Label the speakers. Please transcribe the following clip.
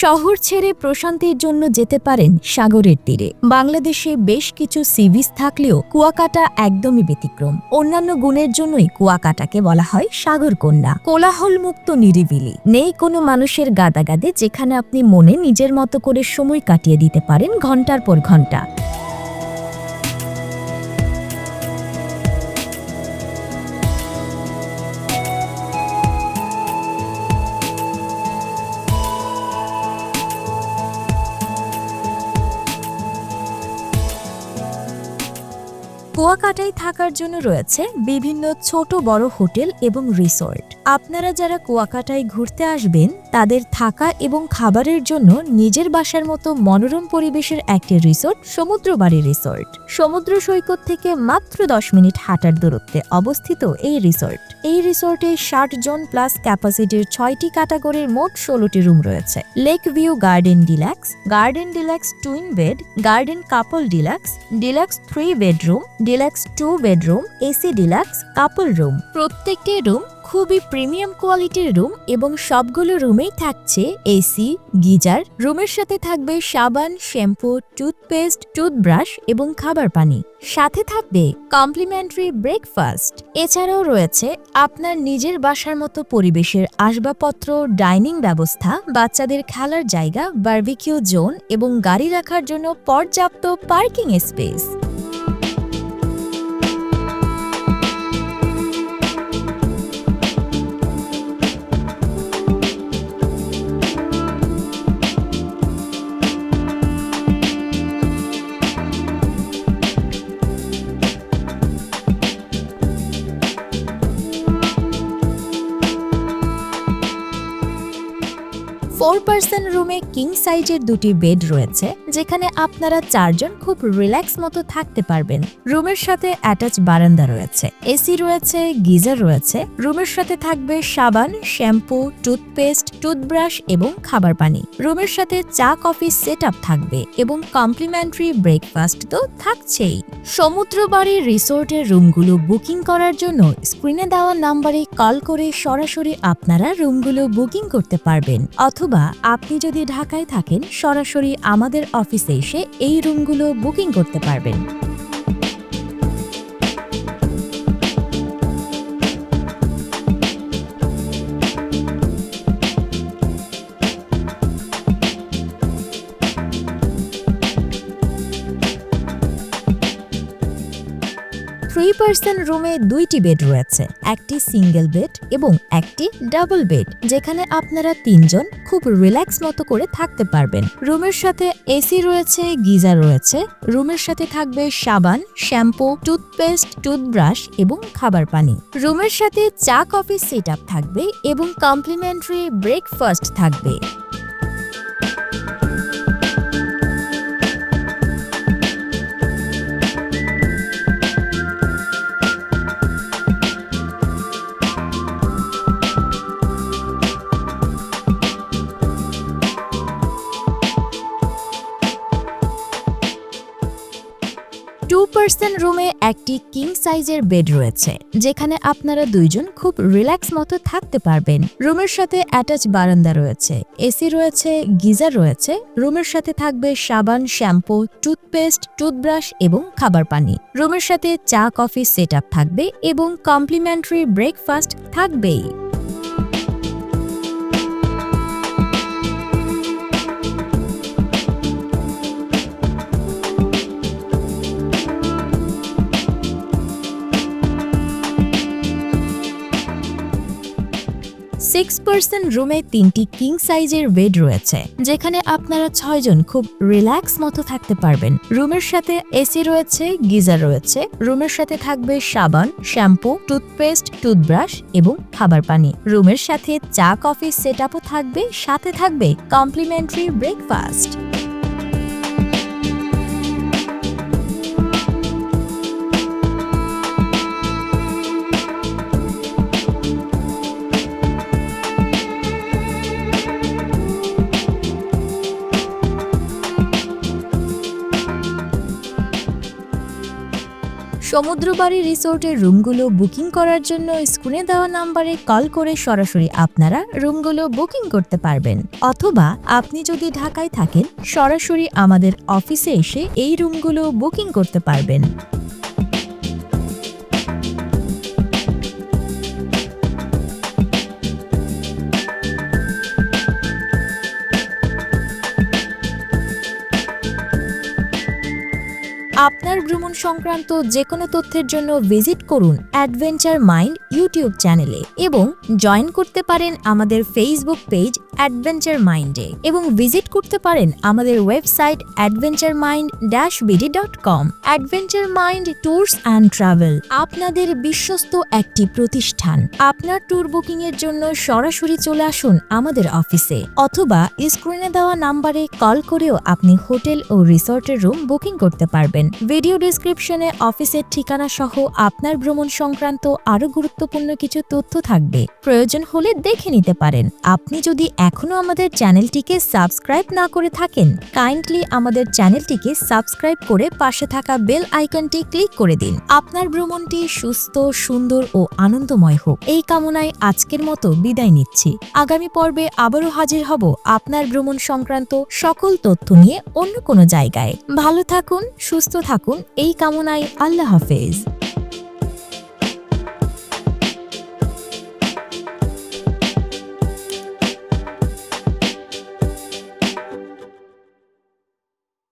Speaker 1: শহর ছেড়ে প্রশান্তির জন্য যেতে পারেন সাগরের তীরে। বাংলাদেশে বেশ কিছু সিবিস থাকলেও কুয়াকাটা একদমই ব্যতিক্রম। অন্যান্য গুণের জন্যই কুয়াকাটাকে বলা হয় সাগর কন্যা। কোলাহল মুক্ত নিরিবিলি। নেই কোনো মানুষের গাদাগাদে যেখানে আপনি মনে নিজের মতো করে সময় কাটিয়ে দিতে পারেন ঘণ্টার পর ঘণ্টা। কুয়াকাটায় থাকার জন্য রয়েছে বিভিন্ন ছোট বড় হোটেল এবং রিসোর্ট। আপনারা যারা কুয়াকাটায় ঘুরতে আসবেন তাদের থাকা এবং খাবারের জন্য নিজের বাসার মতো মনোরম পরিবেশের একটি রিসোর্ট, সমুদ্রবাড়ি রিসোর্ট। সমুদ্র সৈকত থেকে মাত্র দশ মিনিট হাঁটার দূরত্বে অবস্থিত এই রিসোর্ট। এই রিসোর্টে ষাট জন প্লাস ক্যাপাসিটির ছয়টি ক্যাটাগরির মোট ষোলোটি রুম রয়েছে। Lake view garden deluxe garden deluxe twin bed garden couple deluxe deluxe three bedroom deluxe two bedroom AC deluxe couple room প্রত্যেকটি রুম খুবই প্রিমিয়াম কোয়ালিটির রুম এবং সবগুলো রুমেই থাকছে এসি গিজার। রুমের সাথে থাকবে সাবান, শ্যাম্পু, টুথপেস্ট, টুথব্রাশ এবং খাবার পানি। সাথে থাকবে কমপ্লিমেন্টারি ব্রেকফাস্ট। এছাড়াও রয়েছে আপনার নিজের বাসার মতো পরিবেশের আসবাবপত্র, ডাইনিং ব্যবস্থা, বাচ্চাদের খেলার জায়গা, বার্বিকিউ জোন এবং গাড়ি রাখার জন্য পর্যাপ্ত পার্কিং স্পেস। ফোর পার্সন রুমে কিং সাইজের দুটি বেড রয়েছে, যেখানে আপনারা চারজন খুব রিল্যাক্স মতো থাকতে পারবেন। রুমের সাথে অ্যাটাচ বারান্দা রয়েছে এসি রয়েছে, গিজার রয়েছে। রুমের সাথে থাকবে সাবান শ্যাম্পু টুথপেস্ট টুথব্রাশ এবং খাবার পানি। রুমের সাথে চা কফি সেট থাকবে এবং কমপ্লিমেন্টারি ব্রেকফাস্ট তো থাকছেই। সমুদ্র বাড়ির রিসোর্টের রুমগুলো বুকিং করার জন্য স্ক্রিনে দেওয়া নাম্বারে কল করে সরাসরি আপনারা রুমগুলো বুকিং করতে পারবেন, অথবা আপনি যদি ঢাকায় থাকেন সরাসরি আমাদের অফিসে এসে এই রুমগুলো বুকিং করতে পারবেন। থ্রি পার্সন রুমে দুইটি বেড রয়েছে, একটি সিঙ্গেল বেড এবং একটি ডাবল বেড যেখানে আপনারা তিনজন খুব রিল্যাক্স মতো করে থাকতে পারবেন। রুমের সাথে এসি রয়েছে, গিজার রয়েছে, রুমের সাথে থাকবে সাবান, শ্যাম্পু টুথপেস্ট টুথব্রাশ এবং খাবার পানি। রুমের সাথে চা কফি সেট থাকবে এবং কমপ্লিমেন্টারি ব্রেকফাস্ট থাকবে। পার্সন রুমে একটি কিং সাইজের বেড রয়েছে, যেখানে আপনারা দুইজন খুব রিল্যাক্স মতো থাকতে পারবেন। রুমের সাথে অ্যাটাচ বারান্দা রয়েছে এসি রয়েছে, গিজার রয়েছে, রুমের সাথে থাকবে সাবান, শ্যাম্পু টুথপেস্ট টুথব্রাশ এবং খাবার পানি। রুমের সাথে চা, কফি সেট থাকবে এবং কমপ্লিমেন্টারি ব্রেকফাস্ট থাকবেই। সিক্স পার্সন রুমে তিনটি কিং সাইজের বেড রয়েছে, যেখানে আপনারা ছয়জন খুব রিল্যাক্স মতো থাকতে পারবেন। রুমের সাথে এসি রয়েছে, গিজার রয়েছে, রুমের সাথে থাকবে সাবান, শ্যাম্পু টুথপেস্ট টুথব্রাশ এবং খাবার পানি। রুমের সাথে চা, কফি সেট থাকবে, সাথে থাকবে কমপ্লিমেন্টারি ব্রেকফাস্ট সমুদ্রবাড়ি রিসোর্টের রুমগুলো বুকিং করার জন্য স্ক্রিনে দেওয়া নাম্বারে কল করে সরাসরি আপনারা রুমগুলো বুকিং করতে পারবেন। অথবা আপনি যদি ঢাকায় থাকেন, সরাসরি আমাদের অফিসে এসে এই রুমগুলো বুকিং করতে পারবেন। আপনার ভ্রমণ সংক্রান্ত যে কোনো তথ্যের জন্য ভিজিট করুন অ্যাডভেঞ্চার মাইন্ড ইউটিউব চ্যানেলে এবং জয়েন করতে পারেন আমাদের ফেসবুক পেজ অ্যাডভেঞ্চার মাইন্ডে এবং ভিজিট করতে পারেন আমাদের website adventure mind dash BD dot com. Adventure mind tours and travel আপনাদের বিশ্বস্ত একটি প্রতিষ্ঠান। আপনার ট্যুর বুকিং এর জন্য সরাসরি চলে আসুন আমাদের অফিসে অথবা স্ক্রিনে দেওয়া নাম্বারে কল করেও আপনি হোটেল ও রিসর্টের রুম বুকিং করতে পারবেন। ভিডিও ডিসক্রিপশনে অফিসের ঠিকানা সহ আপনার ভ্রমণ সংক্রান্ত আরও গুরুত্বপূর্ণ কিছু তথ্য থাকবে। প্রয়োজন হলে দেখে নিতে পারেন। আপনি যদি এখনও আমাদের চ্যানেলটিকে সাবস্ক্রাইব না করে থাকেন, কাইন্ডলি আমাদের চ্যানেলটিকে সাবস্ক্রাইব করে পাশে থাকা বেল আইকনটি ক্লিক করে দিন। আপনার ভ্রমণটি সুস্থ, সুন্দর ও আনন্দময় হোক। এই কামনায় আজকের মতো বিদায় নিচ্ছি। আগামী পর্বে আবারও হাজির হব আপনার ভ্রমণ সংক্রান্ত সকল তথ্য নিয়ে অন্য কোনো জায়গায়। ভালো থাকুন, সুস্থ থাকুন এই কামনায় আল্লাহ হাফেজ।